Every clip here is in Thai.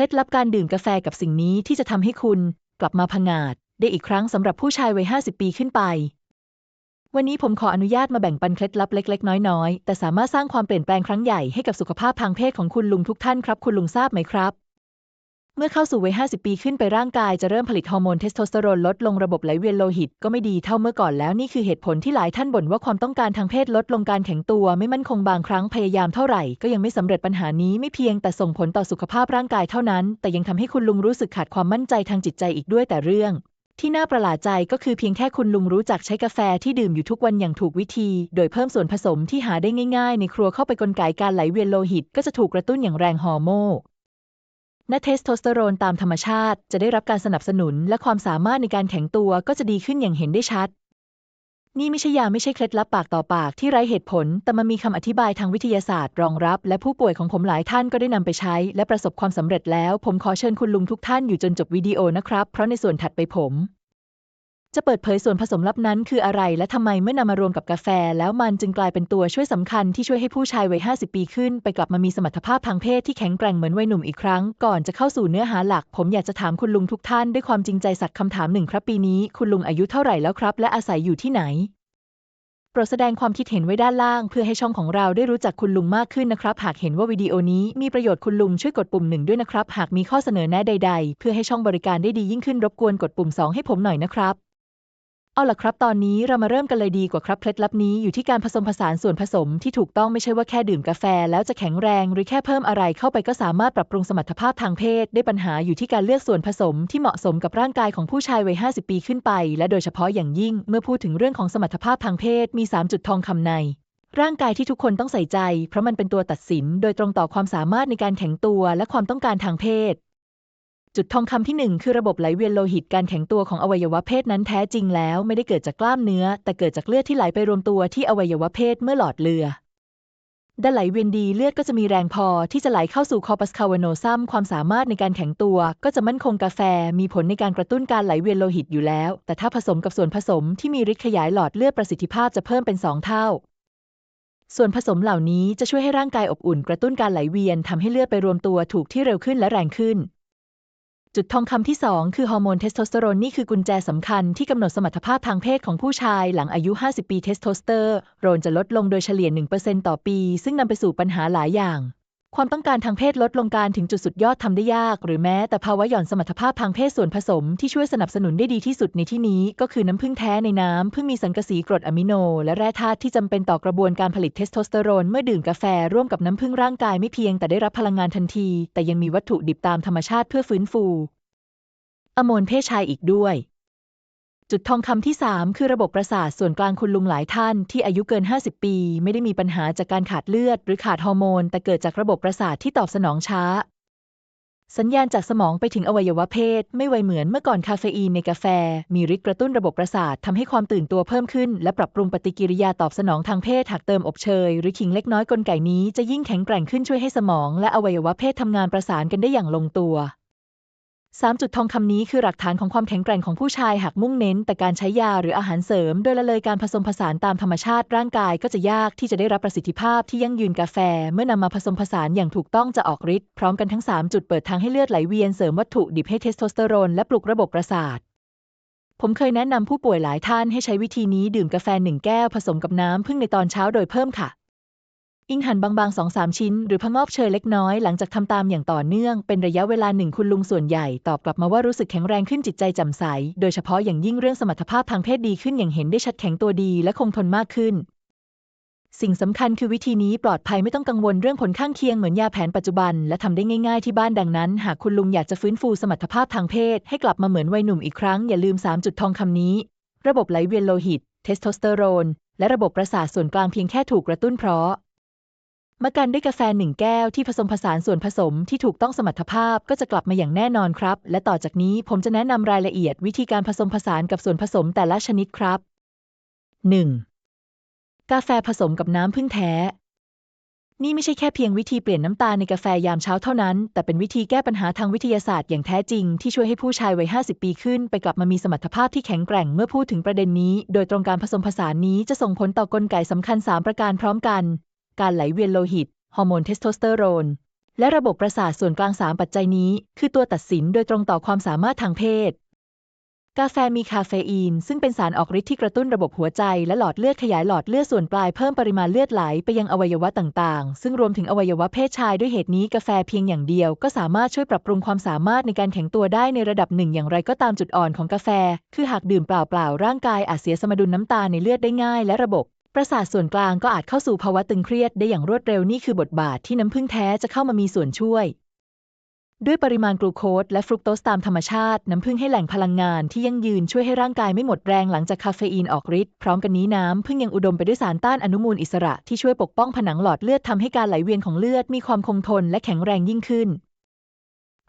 ล็ดลับการดื่มกาแฟกับสิ่งนี้ที่จะทำให้คุณกลับมาผงาดได้อีกครั้งสำหรับผู้ชายวัย 50 ปีขึ้นไป วันนี้ผมขออนุญาตมาแบ่งปันเคล็ดลับเล็ก ๆ น้อย ๆ แต่สามารถสร้างความเปลี่ยนแปลงครั้งใหญ่ให้กับสุขภาพทางเพศของคุณลุงทุกท่านครับ คุณลุงทราบไหมครับ เมื่อเข้าสู่วัย 50 ปีขึ้นไปร่างกายจะเริ่มผลิตฮอร์โมนเทสโทสเตอโรนลดลงระบบไหลเวียนโลหิตก็ไม่ดีเท่าเมื่อก่อนแล้วนี่คือเหตุผลที่หลายท่านบ่นว่าความต้องการทางเพศลดลงการแข็งตัว ไม่มั่นคงบางครั้งพยายามเท่าไหร่ก็ยังไม่สำเร็จปัญหานี้ไม่เพียงแต่ส่งผลต่อสุขภาพร่างกายเท่านั้น แต่ยังทำให้คุณลุงรู้สึกขาดความมั่นใจทางจิตใจอีกด้วยแต่เรื่องที่น่าประหลาดใจก็คือเพียงแค่คุณลุงรู้จักใช้กาแฟที่ดื่มอยู่ทุกวันอย่างถูกวิธี โดยเพิ่มส่วนผสมที่หาได้ง่าย ๆ ในครัวเข้าไปกลไกการไหลเวียนโลหิต ก็จะถูกกระตุ้นอย่างแรงฮอร์โมน และเทสโทสเตอโรนตามธรรมชาติจะได้รับการสนับสนุน และความสามารถในการแข็งตัวก็จะดีขึ้นอย่างเห็นได้ชัด นี่ไม่ใช่ยาไม่ใช่เคล็ดลับปากต่อปากที่ไร้เหตุผล แต่มันมีคำอธิบายทางวิทยาศาสตร์ รองรับ และผู้ป่วยของผมหลายท่านก็ได้นำไปใช้ และประสบความสำเร็จแล้ว ผมขอเชิญคุณลุงทุกท่านอยู่จนจบวิดีโอนะครับ เพราะในส่วนถัดไปผม จะเปิดเผยส่วนผสมลับนั้นคืออะไร และทำไมเมื่อนำมารวมกับกาแฟ แล้วมันจึงกลายเป็นตัวช่วยสำคัญที่ช่วยให้ผู้ชายวัย 50 ปีขึ้น ไปกลับมามีสมรรถภาพทางเพศที่แข็งแกร่งเหมือนวัยหนุ่มอีกครั้ง ก่อนจะเข้าสู่เนื้อหาหลัก ผมอยากจะถามคุณลุงทุกท่านด้วยความจริงใจสักคำถามหนึ่งครับปีนี้คุณลุงอายุเท่าไหร่แล้วครับ และอาศัยอยู่ที่ไหนโปรดแสดงความคิดเห็นไว้ด้านล่าง เพื่อให้ช่องของเราได้รู้จักคุณลุงมากขึ้นนะครับ หากเห็นว่าวิดีโอนี้มีประโยชน์คุณลุงช่วยกดปุ่มหนึ่งด้วยนะครับ หากมีข้อเสนอแนะใด ๆ เพื่อให้ช่องบริการได้ดียิ่งขึ้นรบกวนกดปุ่ม 2 ให้ผมหน่อยนะครับ เอาล่ะครับ ตอนนี้เรามาเริ่มกันเลยดีกว่าครับ เคล็ดลับนี้อยู่ที่การผสมผสานส่วนผสมที่ถูกต้องไม่ใช่ว่าแค่ดื่มกาแฟ แล้วจะแข็งแรงหรือแค่เพิ่มอะไรเข้าไปก็สามารถปรับปรุงสมรรถภาพทางเพศ ได้ปัญหาอยู่ที่การเลือกส่วนผสมที่เหมาะสมกับร่างกายของผู้ชายวัย 50 ปีขึ้นไป และโดยเฉพาะอย่างยิ่ง เมื่อพูดถึงเรื่องของสมรรถภาพทางเพศมี 3 จุดทองคำในร่างกายที่ทุกคนต้องใส่ใจ เพราะมันเป็นตัวตัดสิน โดยตรงต่อความสามารถในการแข็งตัวและความต้องการทางเพศ จุดทองคำที่หนึ่งคือระบบไหลเวียนโลหิตการแข็งตัวของอวัยวะเพศนั้นแท้จริงแล้ว ไม่ได้เกิดจากกล้ามเนื้อ แต่เกิดจากเลือดที่ไหลไปรวมตัวที่อวัยวะเพศเมื่อหลอดเลือดด้านไหลเวียนดีเลือดก็จะมีแรงพอที่จะไหลเข้าสู่คอปัสคาวโนซัมความสามารถในการแข็งตัว ก็จะมั่นคงกาแฟ มีผลในการกระตุ้นการไหลเวียนโลหิตอยู่แล้ว แต่ถ้าผสมกับส่วนผสมที่มีฤทธิ์ขยายหลอดเลือดประสิทธิภาพจะเพิ่มเป็นสองเท่า ส่วนผสมเหล่านี้จะช่วยให้ร่างกายอบอุ่น กระตุ้นการไหลเวียนทำให้เลือดไปรวมตัวถูกที่เร็วขึ้นและแรงขึ้น จุดทองคำที่ 2 คือฮอร์โมนเทสโทสเตอโรนนี่คือกุญแจสำคัญที่กำหนดสมรรถภาพทางเพศของผู้ชายหลังอายุ 50 ปีเทสโทสเตอโรนจะลดลงโดยเฉลี่ย 1%ต่อปี ซึ่งนำไปสู่ปัญหาหลายอย่าง ความต้องการทางเพศลดลงการถึงจุดสุดยอดทำได้ยาก หรือแม้แต่ภาวะหย่อนสมรรถภาพทางเพศส่วนผสมที่ช่วยสนับสนุนได้ดีที่สุดในที่นี้ ก็คือน้ำผึ้งแท้ในน้ำผึ้งมีสังกะสีกรดอะมิโน และแร่ธาตุที่จำเป็นต่อกระบวนการผลิตเทสโทสเตอโรน เมื่อดื่มกาแฟร่วมกับน้ำผึ้งร่างกายไม่เพียงแต่ได้รับพลังงานทันที แต่ยังมีวัตถุดิบตามธรรมชาติเพื่อฟื้นฟู อโมนเพศชายอีกด้วย จุดทองคำที่ 3 คือระบบประสาทส่วนกลางคุณลุงหลายท่านที่อายุเกิน 50 ปี ไม่ได้มีปัญหาจากการขาดเลือด หรือขาดฮอร์โมน แต่เกิดจากระบบประสาทที่ตอบสนองช้า สัญญาณจากสมองไปถึงอวัยวะเพศ ไม่ไวเหมือนเมื่อก่อนคาเฟอีนในกาแฟ มีฤทธิ์กระตุ้นระบบประสาททำให้ความตื่นตัวเพิ่มขึ้น และปรับปรุงปฏิกิริยาตอบสนองทางเพศหากเติมอบเชย หรือขิงเล็กน้อยกลไกนี้จะยิ่งแข็งแกร่งขึ้นช่วยให้สมอง และอวัยวะเพศทำงานประสานกันได้อย่างลงตัว 3 จุดทองคำนี้คือหลักฐานของความแข็งแกร่งของผู้ชายหากมุ่งเน้น แต่การใช้ยาหรืออาหารเสริม โดยละเลยการผสมผสานตามธรรมชาติร่างกายก็จะยากที่จะได้รับประสิทธิภาพที่ยั่งยืนกาแฟ เมื่อนำมาผสมผสานอย่างถูกต้องจะออกฤทธิ์พร้อมกันทั้ง 3 จุดเปิดทางให้เลือดไหลเวียนเสริมวัตถุดิบให้เทสโทสเตอโรนและปลุกระบบประสาทผมเคยแนะนำผู้ป่วยหลายท่านให้ใช้วิธีนี้ดื่มกาแฟหนึ่งแก้วผสมกับน้ำพึ่งในตอนเช้าโดยเพิ่มค่ะ อิงหั่นบางๆสองสามชิ้น หรือพะงอบเชยเล็กน้อยหลังจากทำตามอย่างต่อเนื่อง เป็นระยะเวลาหนึ่งคุณลุงส่วนใหญ่ตอบกลับมาว่ารู้สึกแข็งแรงขึ้นจิตใจแจ่มใส โดยเฉพาะอย่างยิ่งเรื่องสมรรถภาพทางเพศดีขึ้นอย่างเห็นได้ชัดแข็งตัวดีและคงทนมากขึ้น สิ่งสำคัญคือวิธีนี้ปลอดภัยไม่ต้องกังวลเรื่องผลข้างเคียงเหมือนยาแผนปัจจุบัน และทำได้ง่ายๆที่บ้านดังนั้น หากคุณลุงอยากจะฟื้นฟูสมรรถภาพทางเพศ ให้กลับมาเหมือนวัยหนุ่มอีกครั้งอย่าลืม3จุดทองคำนี้ ระบบไหลเวียนโลหิต เทสโทสเตอโรน และระบบประสาทส่วนกลางเพียงแค่ถูกกระตุ้นเพราะ มากันด้วยกาแฟหนึ่งแก้วที่ผสมผสานส่วนผสมที่ถูกต้องสมรรถภาพก็จะกลับมาอย่างแน่นอนครับ และต่อจากนี้ผมจะแนะนำรายละเอียดวิธีการผสมผสานกับส่วนผสมแต่ละชนิดครับ 1. กาแฟผสมกับน้ำผึ้งแท้ นี่ไม่ใช่แค่เพียงวิธีเปลี่ยนน้ำตาลในกาแฟยามเช้าเท่านั้น แต่เป็นวิธีแก้ปัญหาทางวิทยาศาสตร์อย่างแท้จริงที่ช่วยให้ผู้ชายวัย 50 ปีขึ้น ไปกลับมามีสมรรถภาพที่แข็งแกร่งเมื่อพูดถึงประเด็นนี้ โดยตรงการผสมผสานนี้จะส่งผลต่อกลไกสำคัญ 3 ประการพร้อมกัน การไหลเวียนโลหิต ฮอร์โมนเทสโทสเตอโรน และระบบประสาทส่วนกลางสามปัจจัยนี้ คือตัวตัดสินโดยตรงต่อความสามารถทางเพศ กาแฟมีคาเฟอีน ซึ่งเป็นสารออกฤทธิ์ที่กระตุ้นระบบหัวใจและหลอดเลือดขยายหลอดเลือดส่วนปลายเพิ่มปริมาณเลือดไหลไปยังอวัยวะต่างๆ ซึ่งรวมถึงอวัยวะเพศชายด้วยเหตุนี้กาแฟเพียงอย่างเดียว ก็สามารถช่วยปรับปรุงความสามารถในการแข็งตัวได้ในระดับหนึ่งอย่างไรก็ตามจุดอ่อนของกาแฟ คือหากดื่มเปล่าๆร่างกายอาจเสียสมดุลน้ำตาลในเลือดได้ง่าย และระบบ ประสาทส่วนกลางก็อาจเข้าสู่ภาวะตึงเครียดได้อย่างรวดเร็วนี่คือบทบาทที่น้ำผึ้งแท้จะเข้ามามีส่วนช่วย ด้วยปริมาณกลูโคสและฟรุกโตสตามธรรมชาติ น้ำผึ้งให้แหล่งพลังงานที่ยั่งยืนช่วยให้ร่างกายไม่หมดแรงหลังจากคาเฟอีนออกฤทธิ์พร้อมกันนี้น้ำผึ้งยังอุดมไปด้วยสารต้านอนุมูลอิสระที่ช่วยปกป้องผนังหลอดเลือดทำให้การไหลเวียนของเลือดมีความคงทนและแข็งแรงยิ่งขึ้น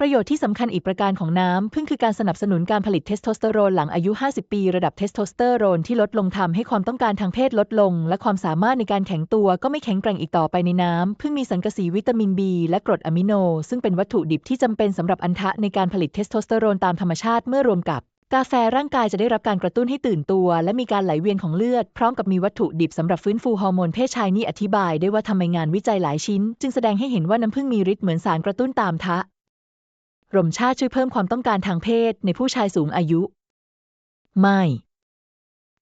ประโยชน์ที่สำคัญอีกประการของน้ำผึ้งคือการสนับสนุนการผลิตเทสโทสเตอโรนหลังอายุ 50 ปี ระดับเทสโทสเตอโรนที่ลดลงทำให้ความต้องการทางเพศลดลง และความสามารถในการแข็งตัวก็ไม่แข็งแกร่งอีกต่อไปในน้ำผึ้งมีสังกะสีวิตามิน B และกรดอะมิโน ซึ่งเป็นวัตถุดิบที่จำเป็นสำหรับอันทะในการผลิตเทสโทสเตอโรนตามธรรมชาติเมื่อรวมกับกาแฟร่างกายจะได้รับการกระตุ้นให้ตื่นตัว และมีการไหลเวียนของเลือด พร้อมกับมีวัตถุดิบสำหรับฟื้นฟูฮอร์โมนเพศชายนี่อธิบายได้ว่าทำไมงานวิจัยหลายชิ้น จึงแสดงให้เห็นว่าน้ำผึ้งมีฤทธิ์เหมือนสารกระตุ้นตามทะ รมชาติช่วยเพิ่มความต้องการทางเพศในผู้ชายสูงอายุ ไม่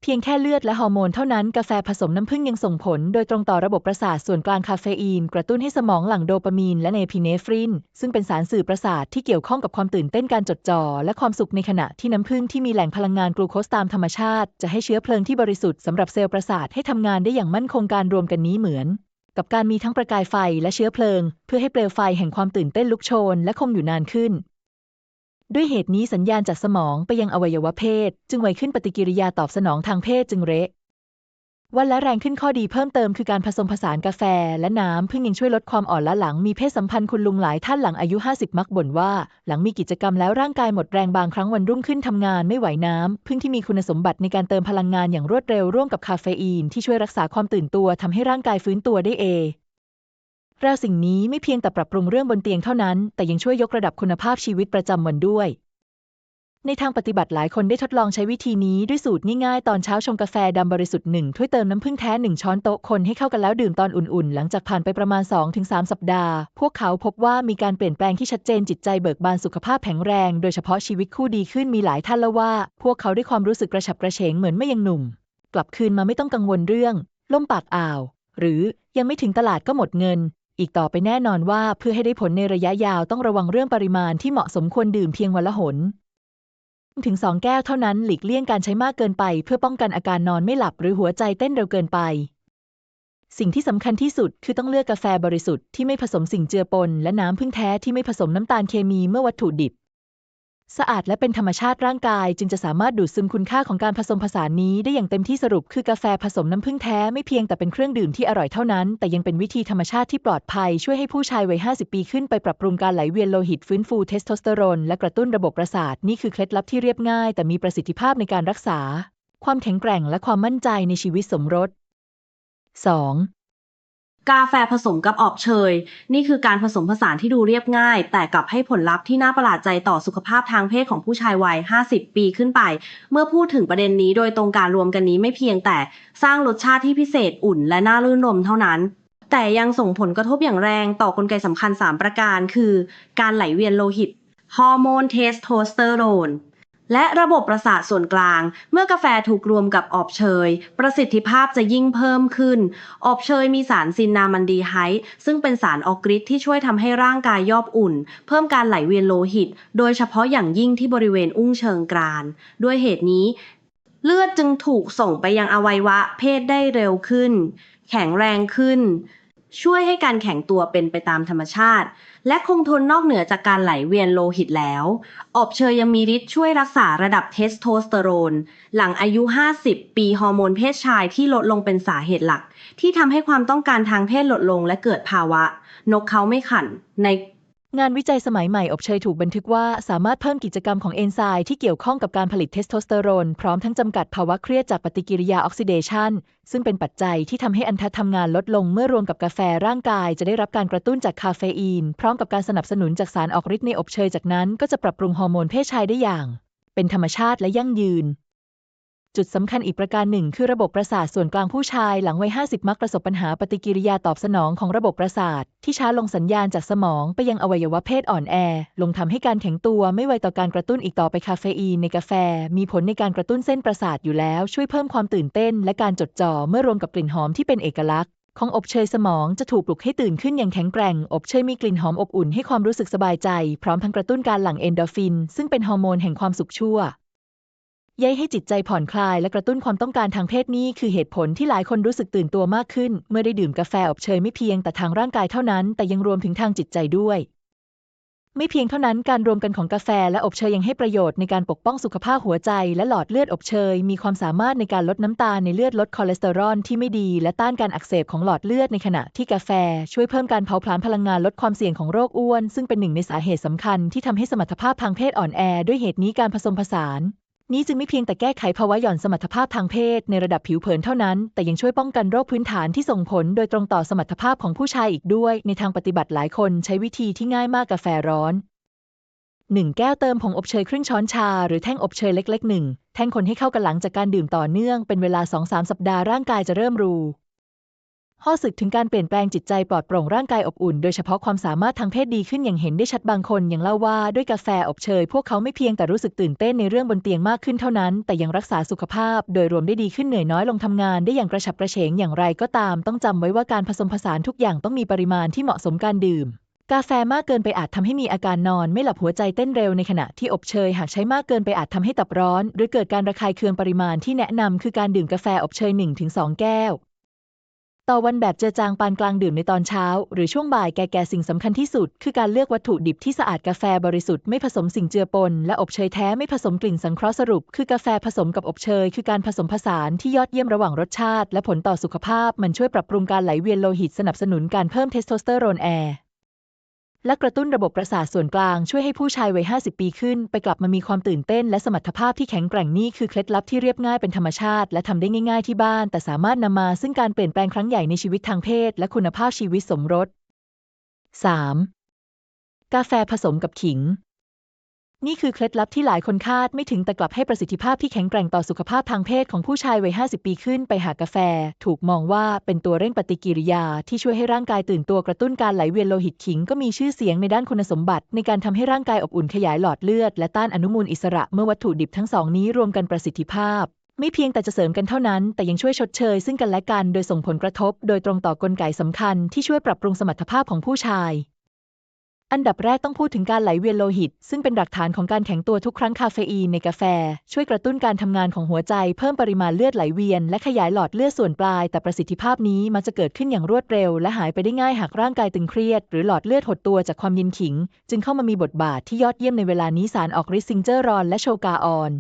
เพียงแค่เลือดและฮอร์โมนเท่านั้นกาแฟผสมน้ำผึ้งยังส่งผล โดยตรงต่อระบบประสาทส่วนกลางคาเฟอีน กระตุ้นให้สมองหลั่งโดปามีนและเนพิเนฟริน ซึ่งเป็นสารสื่อประสาทที่เกี่ยวข้องกับความตื่นเต้นการจดจ่อและความสุขในขณะที่น้ำผึ้งที่มีแหล่งพลังงานกลูโคสตามธรรมชาติ จะให้เชื้อเพลิงที่บริสุทธิ์สำหรับเซลล์ประสาทให้ทำงานได้อย่างมั่นคงการรวมกันนี้เหมือน กับการมีทั้งประกายไฟและเชื้อเพลิง เพื่อให้เปลวไฟแห่งความตื่นเต้นลุกโชนและคงอยู่นานขึ้น ด้วยเหตุนี้สัญญาณจากสมองไปยังอวัยวะเพศ จึงไวขึ้นปฏิกิริยาตอบสนองทางเพศจึงเระ วันและแรงขึ้นข้อดีเพิ่มเติมคือการผสมผสานกาแฟและน้ำพึ่งยังช่วยลดความอ่อนล้าหลังมีเพศสัมพันธ์คุณลุงหลายท่านหลังอายุ 50 มักบ่นว่า หลังมีกิจกรรมแล้วร่างกายหมดแรงบางครั้งวันรุ่งขึ้นทำงานไม่ไหวน้ำพึ่งที่มีคุณสมบัติในการเติมพลังงานอย่างรวดเร็วร่วมกับคาเฟอีนที่ช่วยรักษาความตื่นตัวทำให้ร่างกายฟื้นตัวได้เองเราสิ่งนี้ไม่เพียงแต่ปรับปรุงเรื่องบนเตียงเท่านั้น แต่ยังช่วยยกระดับคุณภาพชีวิตประจำวันด้วย ในทางปฏิบัติหลายคนได้ทดลองใช้วิธีนี้ด้วยสูตรง่ายๆ ตอนเช้าชงกาแฟดำบริสุทธิ์หนึ่งถ้วยเติมน้ำผึ้งแท้หนึ่งช้อนโต๊ะคนให้เข้ากันแล้วดื่มตอนอุ่นๆ หลังจากผ่านไปประมาณ 2-3 สัปดาห์ พวกเขาพบว่ามีการเปลี่ยนแปลงที่ชัดเจนจิตใจเบิกบานสุขภาพแข็งแรง โดยเฉพาะชีวิตคู่ดีขึ้นมีหลายท่านเล่าว่า พวกเขาได้ความรู้สึกกระฉับกระเฉงเหมือนไม่ยังหนุ่ม กลับคืนมาไม่ต้องกังวลเรื่องล่มปากอ่าว หรือยังไม่ถึงตลาดก็หมดเงินอีกต่อไปแน่นอนว่าเพื่อให้ได้ผลในระยะยาวต้องระวังเรื่องปริมาณที่เหมาะสมควรดื่มเพียงวันละหน ถึง2แก้วเท่านั้นหลีกเลี่ยงการใช้มากเกินไป เพื่อป้องกันอาการนอนไม่หลับหรือหัวใจเต้นเร็วเกินไป สิ่งที่สำคัญที่สุดคือต้องเลือกกาแฟบริสุทธิ์ที่ไม่ผสมสิ่งเจือปนและน้ำพึ่งแท้ที่ไม่ผสมน้ำตาลเคมีเมื่อวัตถุดิบ สะอาดและเป็นธรรมชาติร่างกาย จึงจะสามารถดูดซึมคุณค่าของการผสมผสานนี้ได้อย่างเต็มที่สรุปคือกาแฟผสมน้ำผึ้งแท้ไม่เพียงแต่เป็นเครื่องดื่มที่อร่อยเท่านั้น แต่ยังเป็นวิธีธรรมชาติที่ปลอดภัย ช่วยให้ผู้ชายวัย 50 ปีขึ้นไปปรับปรุงการไหลเวียนโลหิตฟื้นฟูเทสโทสเตอโรนและกระตุ้นระบบประสาทนี่คือเคล็ดลับที่เรียบง่าย แต่มีประสิทธิภาพในการรักษา ความแข็งแกร่งและความมั่นใจในชีวิตสมรส 2. กาแฟผสมกับออบเชย นี่คือการผสมผสานที่ดูเรียบง่าย แต่กลับให้ผลลัพธ์ที่น่าประหลาดใจต่อสุขภาพทางเพศของผู้ชายวัย 50 ปีขึ้นไป เมื่อพูดถึงประเด็นนี้โดยตรงการรวมกันนี้ไม่เพียงแต่สร้างรสชาติที่พิเศษอุ่นและน่ารื่นรมเท่านั้นแต่ยังส่งผลกระทบอย่างแรงต่อกลไกสำคัญ 3 ประการ คือ การไหลเวียนโลหิต ฮอร์โมนเทสโทสเตอโรน และระบบประสาทส่วนกลาง เมื่อกาแฟถูกรวมกับอบเชย ประสิทธิภาพจะยิ่งเพิ่มขึ้น อบเชยมีสารซินนามันดีไฮด์ซึ่งเป็นสารออกฤทธิ์ที่ช่วยทำให้ร่างกายยอบอุ่น เพิ่มการไหลเวียนโลหิต โดยเฉพาะอย่างยิ่งที่บริเวณอุ้งเชิงกราน ด้วยเหตุนี้ เลือดจึงถูกส่งไปยังอวัยวะเพศได้เร็วขึ้น แข็งแรงขึ้น ช่วยให้การแข็งตัวเป็นไปตามธรรมชาติ และคงทนนอกเหนือจากการไหลเวียนโลหิตแล้ว อบเชยยังมีฤทธิ์ช่วยรักษาระดับเทสโทสเตอโรน หลังอายุ 50 ปีฮอร์โมนเพศชายที่ลดลงเป็นสาเหตุหลัก ที่ทำให้ความต้องการทางเพศลดลงและเกิดภาวะ นกเขาไม่ขันใน งานวิจัยสมัยใหม่อบเชยถูกบันทึกว่าสามารถเพิ่มกิจกรรมของเอนไซม์ที่เกี่ยวข้องกับการผลิตเทสโทสเตอโรน พร้อมทั้งจำกัดภาวะเครียดจากปฏิกิริยาออกซิเดชันซึ่งเป็นปัจจัยที่ทำให้อันทะทำงานลดลงเมื่อรวมกับกาแฟร่างกายจะได้รับการกระตุ้นจากคาเฟอีน พร้อมกับการสนับสนุนจากสารออกฤทธิ์ในอบเชยจากนั้นก็จะปรับปรุงฮอร์โมนเพศชายได้อย่าง เป็นธรรมชาติและยั่งยืน จุดสำคัญอีกประการหนึ่งคือระบบประสาทส่วนกลางผู้ชายหลังวัย 50 มักประสบปัญหาปฏิกิริยาตอบสนองของระบบประสาท ที่ช้าลงสัญญาณจากสมองไปยังอวัยวะเพศอ่อนแอ ลงทำให้การแข็งตัวไม่ไวต่อการกระตุ้นอีกต่อไปคาเฟอีนในกาแฟ มีผลในการกระตุ้นเส้นประสาทอยู่แล้ว ช่วยเพิ่มความตื่นเต้น และการจดจ่อเมื่อรวมกับกลิ่นหอมที่เป็นเอกลักษณ์ของอบเชยสมองจะถูกปลุกให้ตื่นขึ้นอย่างแข็งแกร่ง อบเชยมีกลิ่นหอมอบอุ่นให้ความรู้สึกสบายใจ พร้อมทั้งกระตุ้นการหลั่งเอนโดรฟิน ซึ่งเป็นฮอร์โมนแห่งความสุขชั่ว ย้ายให้จิตใจผ่อนคลายและกระตุ้นความต้องการทางเพศนี่คือเหตุผลที่หลายคนรู้สึกตื่นตัวมากขึ้น เมื่อได้ดื่มกาแฟอบเชยไม่เพียงแต่ทางร่างกายเท่านั้น แต่ยังรวมถึงทางจิตใจด้วย ไม่เพียงเท่านั้นการรวมกันของกาแฟและอบเชยยังให้ประโยชน์ในการปกป้องสุขภาพหัวใจและหลอดเลือดอบเชยมีความสามารถในการลดน้ำตาลในเลือดลดคอเลสเตอรอลที่ไม่ดีและต้านการอักเสบของหลอดเลือดในขณะที่กาแฟ ช่วยเพิ่มการเผาผลาญพลังงานลดความเสี่ยงของโรคอ้วน ซึ่งเป็นหนึ่งในสาเหตุสำคัญที่ทำให้สมรรถภาพทางเพศอ่อนแอด้วยเหตุนี้การผสมผสาน นี้จึงไม่เพียงแต่แก้ไขภาวะหย่อนสมรรถภาพทางเพศในระดับผิวเผินเท่านั้น แต่ยังช่วยป้องกันโรคพื้นฐานที่ส่งผลโดยตรงต่อสมรรถภาพของผู้ชายอีกด้วย ในทางปฏิบัติหลายคนใช้วิธีที่ง่ายมากกาแฟร้อน 1 แก้วเติมผงอบเชยครึ่งช้อนชา หรือแท่งอบเชยเล็กๆหนึ่งแท่งคนให้เข้ากันหลังจากการดื่มต่อเนื่องเป็นเวลา 2-3 สัปดาห์ร่างกายจะเริ่มรู ข้อสึกถึงการเปลี่ยนแปลงจิตใจปลอดโปร่งร่างกายอบอุ่น โดยเฉพาะความสามารถทางเพศดีขึ้นอย่างเห็นได้ชัดบางคนยังเล่าว่าด้วยกาแฟอบเชย พวกเขาไม่เพียงแต่รู้สึกตื่นเต้นในเรื่องบนเตียงมากขึ้นเท่านั้น แต่ยังรักษาสุขภาพ โดยรวมได้ดีขึ้นเหนื่อยน้อยลงทำงานได้อย่างกระฉับกระเฉงอย่างไรก็ตาม ต้องจำไว้ว่าการผสมผสานทุกอย่างต้องมีปริมาณที่เหมาะสมการดื่มกาแฟมากเกินไปอาจทำให้มีอาการนอน ไม่หลับหัวใจเต้นเร็วในขณะที่อบเชย หากใช้มากเกินไปอาจทำให้ตับร้อน หรือเกิดการระคายเคืองปริมาณที่แนะนำคือการดื่มกาแฟอบเชย 1-2 แก้ว ต่อวันแบบเจือจางปานกลางดื่มในตอนเช้า หรือช่วงบ่ายแก่ๆสิ่งสำคัญที่สุด คือการเลือกวัตถุดิบที่สะอาดกาแฟบริสุทธิ์ไม่ผสมสิ่งเจือปน และอบเชยแท้ไม่ผสมกลิ่นสังเคราะห์สรุป คือกาแฟผสมกับอบเชย คือการผสมผสานที่ยอดเยี่ยมระหว่างรสชาติ และผลต่อสุขภาพ มันช่วยปรับปรุงการไหลเวียนโลหิตสนับสนุนการเพิ่มเทสโทสเตอโรนแอร์ และกระตุ้นระบบประสาทส่วนกลางช่วยให้ผู้ชายวัย 50 ปีขึ้น ไปกลับมามีความตื่นเต้น และสมรรถภาพที่แข็งแกร่งนี่คือเคล็ดลับที่เรียบง่ายเป็นธรรมชาติ และทำได้ง่าย ๆที่บ้าน แต่สามารถนำมาซึ่งการเปลี่ยนแปลงครั้งใหญ่ในชีวิตทางเพศ และคุณภาพชีวิตสมรส 3. กาแฟผสมกับขิง นี่คือเคล็ดลับที่หลายคนคาดไม่ถึงแต่กลับให้ประสิทธิภาพที่แข็งแกร่งต่อสุขภาพทางเพศของผู้ชายวัย 50 ปีขึ้นไปหากาแฟ ถูกมองว่าเป็นตัวเร่งปฏิกิริยาที่ช่วยให้ร่างกายตื่นตัวกระตุ้นการไหลเวียนโลหิตขิงก็มีชื่อเสียงในด้านคุณสมบัติ ในการทำให้ร่างกายอบอุ่นขยายหลอดเลือดและต้านอนุมูลอิสระเมื่อวัตถุดิบทั้งสองนี้รวมกันประสิทธิภาพไม่เพียงแต่จะเสริมกันเท่านั้น แต่ยังช่วยชดเชยซึ่งกันและกัน โดยส่งผลกระทบ โดยตรงต่อกลไกสำคัญที่ช่วยปรับปรุงสมรรถภาพของผู้ชาย อันดับแรกต้องพูดถึงการไหลเวียนโลหิต ซึ่งเป็นหลักฐานของการแข็งตัวทุกครั้งคาเฟอีนในกาแฟ ช่วยกระตุ้นการทำงานของหัวใจ เพิ่มปริมาณเลือดไหลเวียน และขยายหลอดเลือดส่วนปลาย แต่ประสิทธิภาพนี้มักจะเกิดขึ้นอย่างรวดเร็ว และหายไปได้ง่ายหากร่างกายตึงเครียด หรือหลอดเลือดหดตัวจากความยินขิง จึงเข้ามามีบทบาทที่ยอดเยี่ยมในเวลานี้สารออกฤทธิ์ซิงเจอรอนและโชกาออน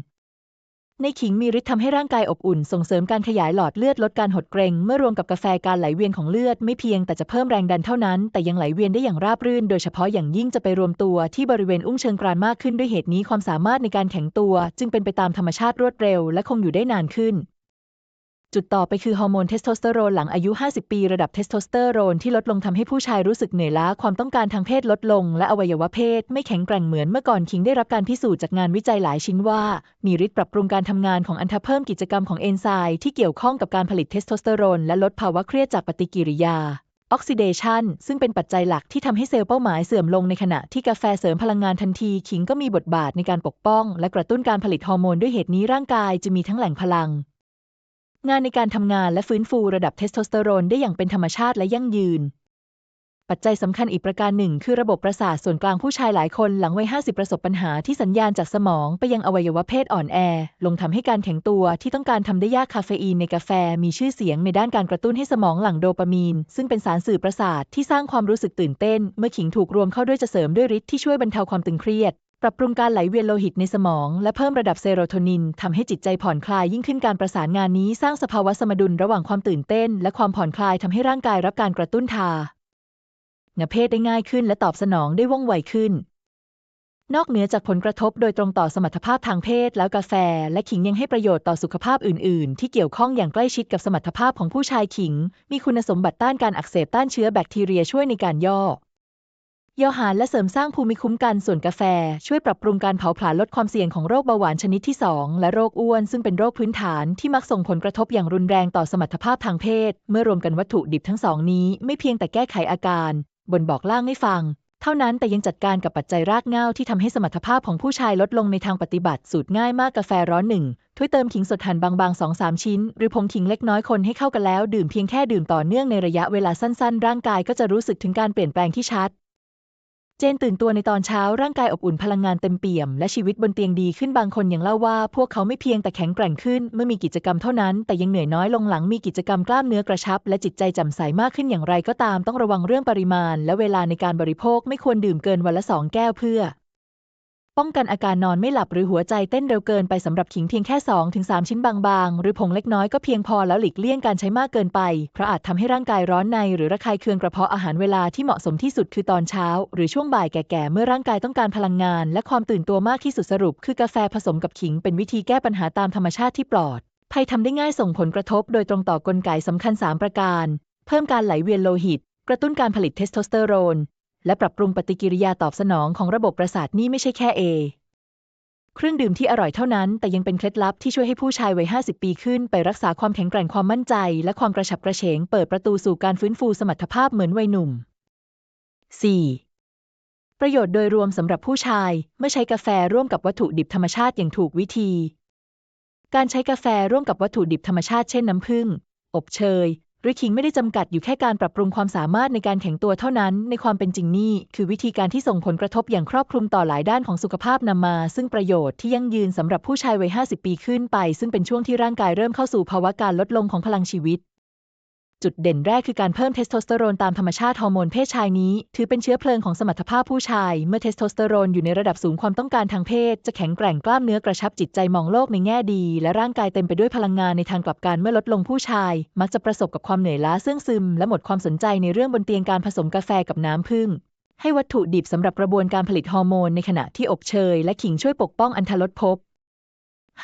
ในขิงมีฤทธิ์ทำให้ร่างกายอบอุ่น ส่งเสริมการขยายหลอดเลือดลดการหดเกร็งเมื่อรวมกับกาแฟการไหลเวียนของเลือดไม่เพียงแต่จะเพิ่มแรงดันเท่านั้น แต่ยังไหลเวียนได้อย่างราบรื่น โดยเฉพาะอย่างยิ่งจะไปรวมตัวที่บริเวณอุ้งเชิงกรานมากขึ้นด้วยเหตุนี้ความสามารถในการแข็งตัว จึงเป็นไปตามธรรมชาติรวดเร็ว และคงอยู่ได้นานขึ้น จุดต่อไปคือฮอร์โมนเทสโทสเตอโรนหลังอายุ 50 ปีระดับเทสโทสเตอโรนที่ลดลงทำให้ผู้ชายรู้สึกเหนื่อยล้าความต้องการทางเพศลดลง และอวัยวะเพศไม่แข็งแกร่งเหมือนเมื่อก่อนคิงได้รับการพิสูจน์จากงานวิจัยหลายชิ้นว่า มีฤทธิ์ปรับปรุงการทำงานของอันทะเพิ่มกิจกรรมของเอนไซม์ที่เกี่ยวข้องกับการผลิตเทสโทสเตอโรนและลดภาวะเครียดจากปฏิกิริยาออกซิเดชันซึ่งเป็นปัจจัยหลักที่ทำให้เซลล์เป้าหมายเสื่อมลงในขณะที่กาแฟเสริมพลังงานทันที ขิงก็มีบทบาทในการปกป้อง และกระตุ้นการผลิตฮอร์โมนด้วยเหตุนี้ร่างกายจะมีทั้งแหล่งพลัง งานในการทำงานและฟื้นฟูระดับเทสโทสเตอโรนได้อย่างเป็นธรรมชาติและยั่งยืน ปัจจัยสำคัญอีกประการหนึ่ง คือระบบประสาทส่วนกลางผู้ชายหลายคนหลังวัย 50 ประสบปัญหาที่สัญญาณจากสมองไปยังอวัยวะเพศอ่อนแอ ลงทำให้การแข็งตัวที่ต้องการทำได้ยากคาเฟอีนในกาแฟ มีชื่อเสียงในด้านการกระตุ้นให้สมองหลั่งโดปามีน ซึ่งเป็นสารสื่อประสาทที่สร้างความรู้สึกตื่นเต้น เมื่อขิงถูกรวมเข้าด้วยจะเสริมด้วยฤทธิ์ที่ช่วยบรรเทาความตึงเครียด ปรับปรุงการไหลเวียนโลหิตในสมอง และเพิ่มระดับเซโรโทนินทำให้จิตใจผ่อนคลายยิ่งขึ้นการประสานงานนี้สร้างสภาวะสมดุลระหว่างความตื่นเต้น และความผ่อนคลายทำให้ร่างกายรับการกระตุ้นทาเงเพศได้ง่ายขึ้นและตอบสนองได้ว่องไวขึ้น นอกเหนือจากผลกระทบโดยตรงต่อสมรรถภาพทางเพศ แล้วกาแฟ และขิงยังให้ประโยชน์ต่อสุขภาพอื่น ๆ ที่เกี่ยวข้องอย่างใกล้ชิดกับสมรรถภาพของผู้ชายขิง มีคุณสมบัติต้านการอักเสบต้านเชื้อแบคทีเรียช่วยในการย่อ ยาหารและเสริมสร้างภูมิคุ้มกันส่วนกาแฟ ช่วยปรับปรุงการเผาผลาญลดความเสี่ยงของโรคเบาหวานชนิดที่ 2 และโรคอ้วน ซึ่งเป็นโรคพื้นฐานที่มักส่งผลกระทบอย่างรุนแรงต่อสมรรถภาพทางเพศ เมื่อรวมกันวัตถุดิบทั้งสองนี้ไม่เพียงแต่แก้ไขอาการ บนบอกล่างให้ฟัง เท่านั้นแต่ยังจัดการกับปัจจัยรากเหง้าที่ทำให้สมรรถภาพของผู้ชายลดลงในทางปฏิบัติ สูตรง่ายมากกาแฟร้อนหนึ่งถ้วยเติมขิงสดหั่นบางๆสองสามชิ้น หรือผงขิงเล็กน้อยคนให้เข้ากันแล้ว ดื่มเพียงแค่ดื่มต่อเนื่องในระยะเวลาสั้นๆ ร่างกายก็จะรู้สึกถึงการเปลี่ยนแปลงที่ชัด เจนตื่นตัวในตอนเช้าร่างกายอบอุ่นพลังงานเต็มเปี่ยม และชีวิตบนเตียงดีขึ้นบางคนยังเล่าว่า พวกเขาไม่เพียงแต่แข็งแกร่งขึ้นเมื่อมีกิจกรรมเท่านั้น แต่ยังเหนื่อยน้อยลงหลังมีกิจกรรมกล้ามเนื้อกระชับ และจิตใจแจ่มใสมากขึ้นอย่างไรก็ตามต้องระวังเรื่องปริมาณ และเวลาในการบริโภคไม่ควรดื่มเกินวันละสองแก้วเพื่อ ป้องกันอาการนอนไม่หลับหรือหัวใจเต้นเร็วเกินไปสำหรับขิงเพียงแค่ 2-3 ชิ้นบางๆ หรือผงเล็กน้อยก็เพียงพอแล้วหลีกเลี่ยงการใช้มากเกินไป เพราะอาจทำให้ร่างกายร้อนใน หรือระคายเคืองกระเพาะอาหารเวลาที่เหมาะสมที่สุดคือตอนเช้า หรือช่วงบ่ายแก่ๆเมื่อร่างกายต้องการพลังงาน และความตื่นตัวมากที่สุดสรุป คือกาแฟผสมกับขิงเป็นวิธีแก้ปัญหาตามธรรมชาติที่ปลอดภัยทำได้ง่ายส่งผลกระทบ โดยตรงต่อกลไกสำคัญ 3 ประการ เพิ่มการไหลเวียนโลหิต กระตุ้นการผลิตเทสโทสเตอโรน และปรับปรุงปฏิกิริยาตอบสนองของระบบประสาทนี่ไม่ใช่แค่เอเครื่องดื่มที่อร่อยเท่านั้น แต่ยังเป็นเคล็ดลับที่ช่วยให้ผู้ชายวัย 50 ปีขึ้น ไปรักษาความแข็งแกร่งความมั่นใจ และความกระฉับกระเฉง เปิดประตูสู่การฟื้นฟูสมรรถภาพเหมือนวัยหนุ่ม 4. ประโยชน์โดยรวมสำหรับผู้ชายเมื่อใช้กาแฟร่วมกับวัตถุดิบธรรมชาติอย่างถูกวิธี การใช้กาแฟร่วมกับวัตถุดิบธรรมชาติเช่นน้ำผึ้งอบเชย ริคิงไม่ได้จำกัดอยู่แค่การปรับปรุงความสามารถในการแข็งตัวเท่านั้น ในความเป็นจริงนี่ คือวิธีการที่ส่งผลกระทบอย่างครอบคลุมต่อหลายด้านของสุขภาพนำมา ซึ่งประโยชน์ที่ยั่งยืนสำหรับผู้ชายวัย 50 ปีขึ้นไป ซึ่งเป็นช่วงที่ร่างกายเริ่มเข้าสู่ภาวะการลดลงของพลังชีวิต จุดเด่นแรกคือการเพิ่มเทสโทสเตอโรนตามธรรมชาติฮอร์โมนเพศชายนี้ ถือเป็นเชื้อเพลิงของสมรรถภาพผู้ชาย เมื่อเทสโทสเตอโรนอยู่ในระดับสูงความต้องการทางเพศ จะแข็งแกร่งกล้ามเนื้อกระชับจิตใจมองโลกในแง่ดี และร่างกายเต็มไปด้วยพลังงานในทางกลับกันเมื่อลดลงผู้ชาย มักจะประสบกับความเหนื่อยล้าเสื่องซึม และหมดความสนใจในเรื่องบนเตียงการผสมกาแฟกับน้ำผึ้งให้วัตถุดิบสำหรับกระบวนการผลิตฮอร์โมนในขณะที่อบเชยและขิงช่วยปกป้องอันทลดภพ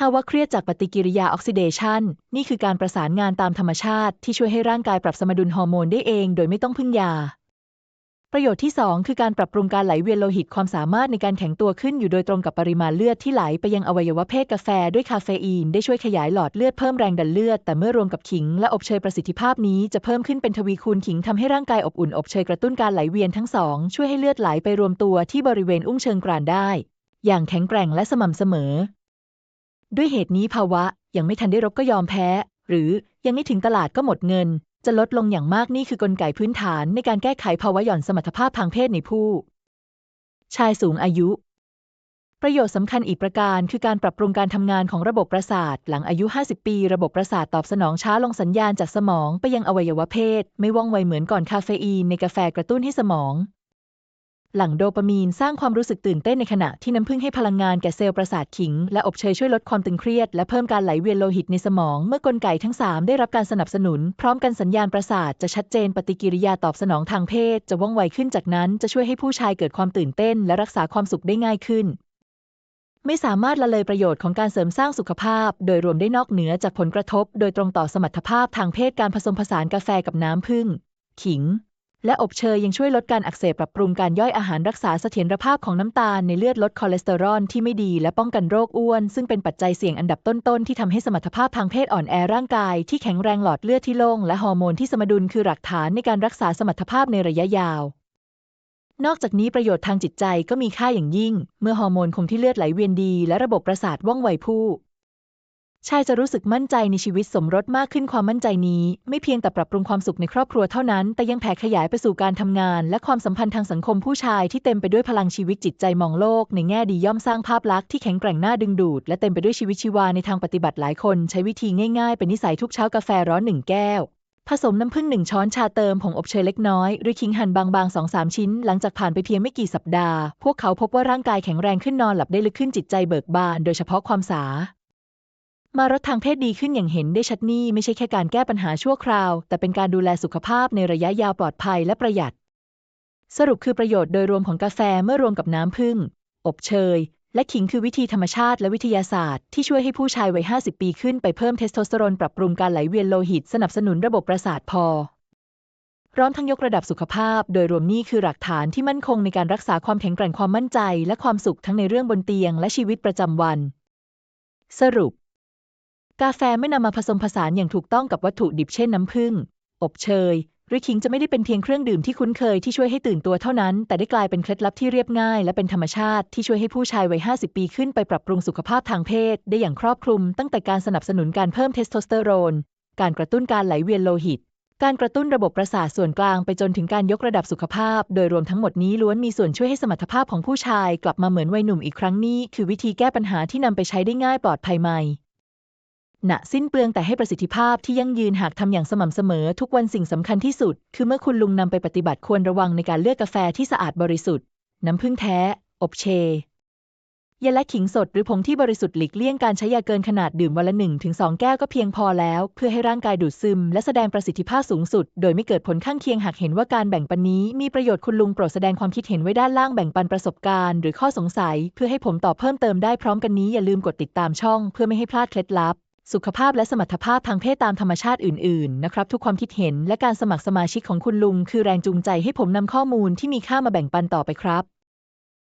ภาวะเครียดจากปฏิกิริยาออกซิเดชันนี่คือการประสานงานตามธรรมชาติที่ช่วยให้ร่างกายปรับสมดุลฮอร์โมนได้เองโดยไม่ต้องพึ่งยา ประโยชน์ที่ 2 คือการปรับปรุงการไหลเวียนโลหิตความสามารถในการแข็งตัวขึ้นอยู่โดยตรงกับปริมาณเลือดที่ไหลไปยังอวัยวะเพศกาแฟด้วยคาเฟอีนได้ช่วยขยายหลอดเลือดเพิ่มแรงดันเลือดแต่เมื่อรวมกับขิงและอบเชยประสิทธิภาพนี้จะเพิ่มขึ้นเป็นทวีคูณขิงทำให้ร่างกายอบอุ่นอบเชยกระตุ้นการไหลเวียนทั้งสองช่วยให้เลือดไหลไปรวมตัวที่บริเวณอุ้งเชิงกรานได้ อย่างแข็งแกร่งและสม่ำเสมอ ด้วยเหตุนี้ภาวะยังไม่ทันได้รบก็ยอมแพ้ หรือยังไม่ถึงตลาดก็หมดเงิน จะลดลงอย่างมากนี่คือกลไกพื้นฐานในการแก้ไขภาวะหย่อนสมรรถภาพทางเพศในผู้ ชายสูงอายุ ประโยชน์สำคัญอีกประการคือการปรับปรุงการทำงานของระบบประสาท หลังอายุ 50 ปี ระบบประสาทตอบสนองช้าลงสัญญาณจากสมองไปยังอวัยวะเพศ ไม่ว่องไวเหมือนก่อนคาเฟอีนในกาแฟกระตุ้นให้สมอง หลั่งโดปามีนสร้างความรู้สึกตื่นเต้นในขณะที่น้ำผึ้งให้พลังงานแก่เซลล์ประสาทขิง และอบเชยช่วยลดความตึงเครียด และเพิ่มการไหลเวียนโลหิตในสมอง เมื่อกลไกทั้ง 3 ได้รับการสนับสนุน พร้อมกันสัญญาณประสาทจะชัดเจนปฏิกิริยาตอบสนองทางเพศ จะว่องไวขึ้นจากนั้นจะช่วยให้ผู้ชายเกิดความตื่นเต้น และรักษาความสุขได้ง่ายขึ้น ไม่สามารถละเลยประโยชน์ของการเสริมสร้างสุขภาพ โดยรวมได้นอกเหนือจากผลกระทบ โดยตรงต่อสมรรถภาพทางเพศการผสมผสานกาแฟกับน้ำผึ้งขิง และอบเชยยังช่วยลดการอักเสบปรับปรุงการย่อยอาหารรักษาเสถียรภาพของน้ำตาลในเลือดลดคอเลสเตอรอลที่ไม่ดีและป้องกันโรคอ้วน ซึ่งเป็นปัจจัยเสี่ยงอันดับต้นๆ ที่ทำให้สมรรถภาพทางเพศอ่อนแอร่างกาย ที่แข็งแรงหลอดเลือดที่โล่งและฮอร์โมนที่สมดุลคือหลักฐานในการรักษาสมรรถภาพในระยะยาว นอกจากนี้ประโยชน์ทางจิตใจก็มีค่าอย่างยิ่ง เมื่อฮอร์โมนคงที่เลือดไหลเวียนดี และระบบประสาทว่องไวผู้ ชายจะรู้สึกมั่นใจในชีวิตสมรสมากขึ้นความมั่นใจนี้ ไม่เพียงแต่ปรับปรุงความสุขในครอบครัวเท่านั้น แต่ยังแผ่ขยายไปสู่การทำงาน และความสัมพันธ์ทางสังคมผู้ชายที่เต็มไปด้วยพลังชีวิตจิตใจมองโลก ในแง่ดีย่อมสร้างภาพลักษณ์ที่แข็งแกร่งน่าดึงดูด และเต็มไปด้วยชีวิตชีวาในทางปฏิบัติหลายคน ใช้วิธีง่ายๆ เป็นนิสัยทุกเช้ากาแฟร้อนหนึ่งแก้วผสมน้ำผึ้งหนึ่งช้อนชาเติมผงอบเชยเล็กน้อยหรือขิงหั่นบางๆสองสามชิ้น หลังจากผ่านไปเพียงไม่กี่สัปดาห์ พวกเขาพบว่าร่างกายแข็งแรงขึ้นนอนหลับได้ลึกขึ้นจิตใจเบิกบาน โดยเฉพาะความสา มารถทางเพศดีขึ้นอย่างเห็นได้ชัดนี่ไม่ใช่แค่การแก้ปัญหาชั่วคราว แต่เป็นการดูแลสุขภาพในระยะยาวปลอดภัยและประหยัด สรุปคือประโยชน์โดยรวมของกาแฟเมื่อรวมกับน้ำผึ้งอบเชย และขิงคือวิธีธรรมชาติและวิทยาศาสตร์ที่ช่วยให้ผู้ชายวัย 50 ปีขึ้นไปเพิ่มเทสโทสเตอโรนปรับปรุงการไหลเวียนโลหิตสนับสนุนระบบประสาทพอพร้อมทั้งยกระดับสุขภาพ โดยรวมนี่คือหลักฐานที่มั่นคงในการรักษาความแข็งแกร่งความมั่นใจ และความสุขทั้งในเรื่องบนเตียงและชีวิตประจำวัน สรุป กาแฟไม่นำมาผสมผสานอย่างถูกต้องกับวัตถุดิบเช่นน้ำผึ้ง อบเชย หรือขิงจะไม่ได้เป็นเพียงเครื่องดื่มที่คุ้นเคยที่ช่วยให้ตื่นตัวเท่านั้น แต่ได้กลายเป็นเคล็ดลับที่เรียบง่าย และเป็นธรรมชาติที่ช่วยให้ผู้ชายวัย 50 ปีขึ้นไปปรับปรุงสุขภาพทางเพศ ได้อย่างครอบคลุม ตั้งแต่การสนับสนุนการเพิ่มเทสโทสเตอโรน การกระตุ้นการไหลเวียนโลหิต การกระตุ้นระบบประสาทส่วนกลางไปจนถึงการยกระดับสุขภาพ โดยรวมทั้งหมดนี้ล้วนมีส่วนช่วยให้สมรรถภาพของผู้ชาย กลับมาเหมือนวัยหนุ่มอีกครั้งนี้ คือวิธีแก้ปัญหาที่นำไปใช้ได้ง่ายปลอดภัยไหม นะสิ้นเปลืองแต่ให้ประสิทธิภาพที่ยั่งยืนหากทำอย่างสม่ำเสมอทุกวันสิ่งสำคัญที่สุด คือเมื่อคุณลุงนำไปปฏิบัติควรระวังในการเลือกกาแฟที่สะอาดบริสุทธิ์ น้ำผึ้งแท้ อบเชยาและขิงสดหรือผงที่บริสุทธิ์หลีกเลี่ยงการใช้ยาเกินขนาดดื่มวันละ1นถึงสองแก้วก็เพียงพอแล้ว เพื่อให้ร่างกายดูดซึม และแสดงประสิทธิภาพสูงสุด โดยไม่เกิดผลข้างเคียงหากเห็นว่าการแบ่งปันนี้มีประโยชน์คุณลุงโปรดแสดงความคิดเห็นไว้ด้านล่างแบ่งปันประสบการณ์ หรือข้อสงสัย เพื่อให้ผมตอบเพิ่มเติมได้พร้อมกันนี้อย่าลืมกดติดตามช่อง เพื่อไม่ให้พลาดเคล็ดลับ สุขภาพและสมรรถภาพทางเพศตามธรรมชาติอื่น ๆ นะครับ ทุกความคิดเห็นและการสมัครสมาชิกของคุณลุง คือแรงจูงใจให้ผมนำข้อมูลที่มีค่ามาแบ่งปันต่อไปครับ